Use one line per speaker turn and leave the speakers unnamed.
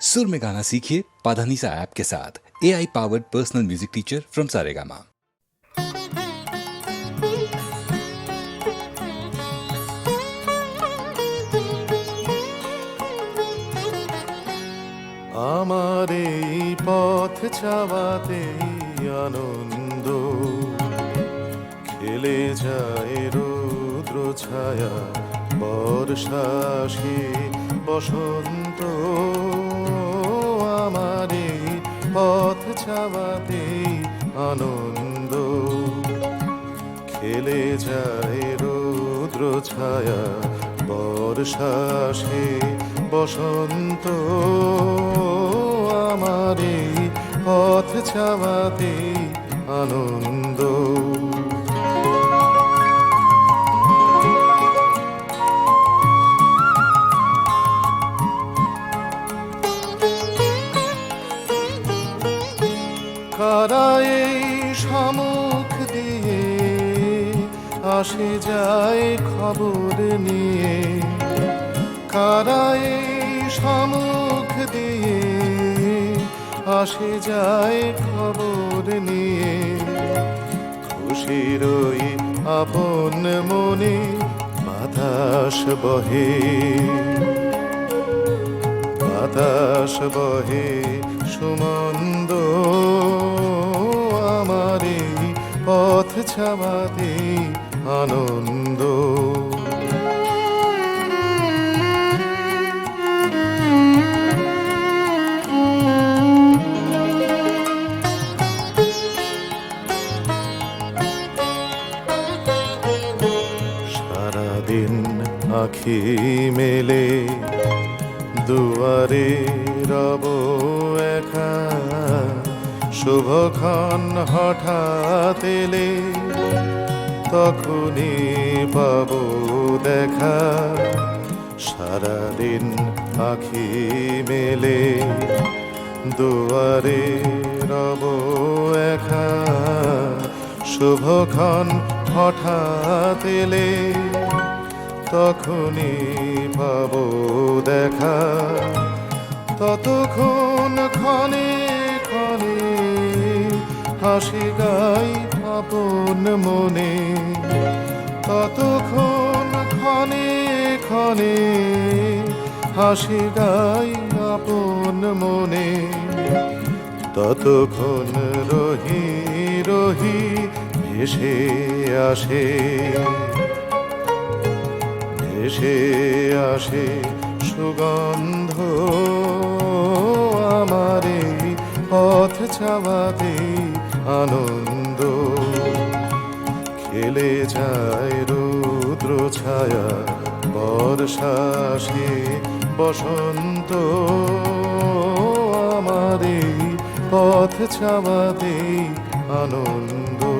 सुर में गाना सीखिए पाधानीसा ऐप के साथ A I powered personal music teacher from Saregama
আমার এই পথ চাওয়াতেই আনন্দ খেলে যায় রৌদ্র ছায়া বর্ষা সে বসন্ত আমার পথ চাওয়াতেই আনন্দ। খেলে যায় রৌদ্র ছায়া, বর্ষা সে বসন্ত। আমার পথ ছাওয়াতে আনন্দ। কারা এই সমুখ দিয়ে আসে যায় খবর নিয়ে। কারা এই সমুখ দিয়ে আসে যায় খবর নিয়ে। খুশির ওই আপন মনে বাতাস বহে। বাতাস বহে সুমন্দ আমার পথ ছাওয়াতে আনন্দ। সারাদিন আখি মেলে দুয়ারে রব একা, শুভক্ষণ হঠাৎ এলে তখনই পাব দেখা। সারাদিন আখি মেলে, দুয়ারে রব একা, শুভক্ষণ হঠাৎ এলে তখনই পাব দেখা। হাসি গাই আপন মনে। ততক্ষণ ক্ষণে ক্ষণে হাসি গাই আপন মনে। ততক্ষণ রহি রহি ভেসে আসে। ভেসে আসে সুগন্ধ আমারে পথ ছাওয়াতে। আনন্দ। খেলে যায় রুদ্র ছায়া বর্ষা সে বসন্ত। আমাদের পথ ছাওয়াতে আনন্দ।